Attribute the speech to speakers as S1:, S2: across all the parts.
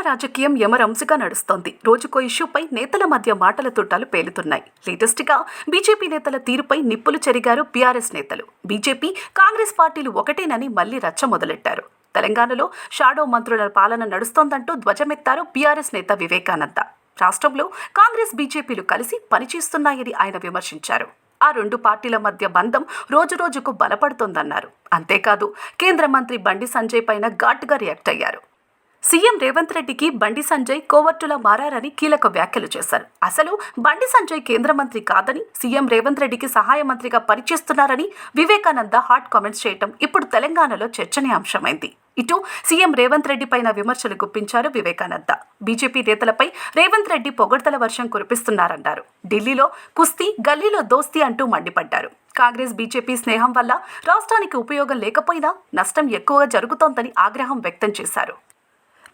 S1: రాజకీయం యమరంసుగా నడుస్తోంది. రోజుకో ఇష్యూపై నేతల మధ్య మాటల తుట్టాలు పేలుతున్నాయి. లేటెస్ట్గా బీజేపీ నేతల తీరుపై నిప్పులు చెరిగారు బీఆర్ఎస్ నేతలు. బీజేపీ కాంగ్రెస్ పార్టీలు ఒకటేనని మళ్ళీ రచ్చ మొదలెట్టారు. తెలంగాణలో షాడో మంత్రుల పాలన నడుస్తోందంటూ ధ్వజమెత్తారు బీఆర్ఎస్ నేత వివేకానంద. రాష్ట్రంలో కాంగ్రెస్ బీజేపీలు కలిసి పనిచేస్తున్నాయని ఆయన విమర్శించారు. ఆ రెండు పార్టీల మధ్య బంధం రోజురోజుకు బలపడుతోందన్నారు. అంతేకాదు కేంద్ర మంత్రి బండి సంజయ్ పైన ఘాటుగా రియాక్ట్ అయ్యారు. సీఎం రేవంత్ రెడ్డికి బండి సంజయ్ కోవర్టులా మారారని కీలక వ్యాఖ్యలు చేశారు. అసలు బండి సంజయ్ కేంద్ర మంత్రి కాదని సీఎం రేవంత్ రెడ్డికి సహాయ మంత్రిగా పనిచేస్తున్నారని వివేకానంద హాట్ కామెంట్స్ చేయటం ఇప్పుడు తెలంగాణలో చర్చనీయాంశమైంది. ఇటు సీఎం రేవంత్ రెడ్డి పైన విమర్శలు గుప్పించారు వివేకానంద. బీజేపీ నేతలపై రేవంత్ రెడ్డి పొగడ్తల వర్షం కురిపిస్తున్నారన్నారు. ఢిల్లీలో కుస్తీ గల్లీలో దోస్తీ అంటూ మండిపడ్డారు. కాంగ్రెస్ బీజేపీ స్నేహం వల్ల రాష్ట్రానికి ఉపయోగం లేకపోయినా నష్టం ఎక్కువగా జరుగుతోందని ఆగ్రహం వ్యక్తం చేశారు.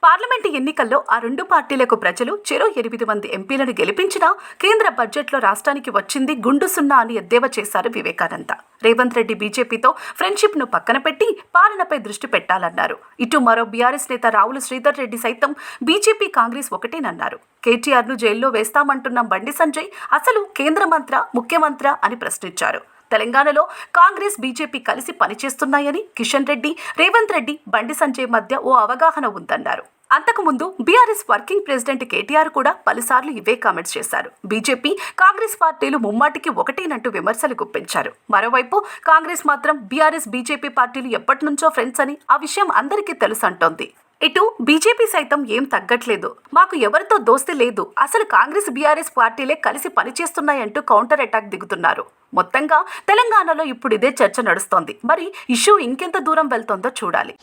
S1: పార్లమెంటు ఎన్నికల్లో ఆ రెండు పార్టీలకు ప్రజలు చెరో ఎనిమిది మంది ఎంపీలను గెలిపించినా కేంద్ర బడ్జెట్లో రాష్ట్రానికి వచ్చింది గుండు సున్నా అని ఎద్దేవా చేశారు వివేకానంద. రేవంత్ రెడ్డి బీజేపీతో ఫ్రెండ్షిప్ను పక్కన పెట్టి పాలనపై దృష్టి పెట్టాలన్నారు. ఇటు మరో బీఆర్ఎస్ నేత రావుల శ్రీధర్ రెడ్డి సైతం బీజేపీ కాంగ్రెస్ ఒకటేనన్నారు. కేటీఆర్ను జైల్లో వేస్తామంటున్న బండి సంజయ్ అసలు కేంద్ర మంత్ర ముఖ్యమంత్ర అని ప్రశ్నించారు. తెలంగాణలో కాంగ్రెస్ బీజేపీ కలిసి పనిచేస్తున్నాయని కిషన్ రెడ్డి రేవంత్ రెడ్డి బండి సంజయ్ మధ్య ఓ అవగాహన ఉందన్నారు. అంతకుముందు బీఆర్ఎస్ వర్కింగ్ ప్రెసిడెంట్ కేటీఆర్ కూడా పలుసార్లు ఇవే కామెంట్స్ చేశారు. బీజేపీ కాంగ్రెస్ పార్టీలు ముమ్మాటికి ఒకటేనంటూ విమర్శలు గుప్పించారు. మరోవైపు కాంగ్రెస్ మాత్రం బీఆర్ఎస్ బీజేపీ పార్టీలు ఎప్పటి నుంచో ఫ్రెండ్స్ అని ఆ విషయం అందరికీ తెలుసంటోంది. ఇటు బీజేపీ సైతం ఏం తగ్గట్లేదు. మాకు ఎవరితో దోస్తి లేదు. అసలు కాంగ్రెస్ బీఆర్ఎస్ పార్టీలే కలిసి పనిచేస్తున్నాయంటూ కౌంటర్ అటాక్ దిగుతున్నారు. మొత్తంగా తెలంగాణలో ఇప్పుడు ఇదే చర్చ నడుస్తోంది. మరి ఇష్యూ ఇంకెంత దూరం వెళ్తోందో చూడాలి.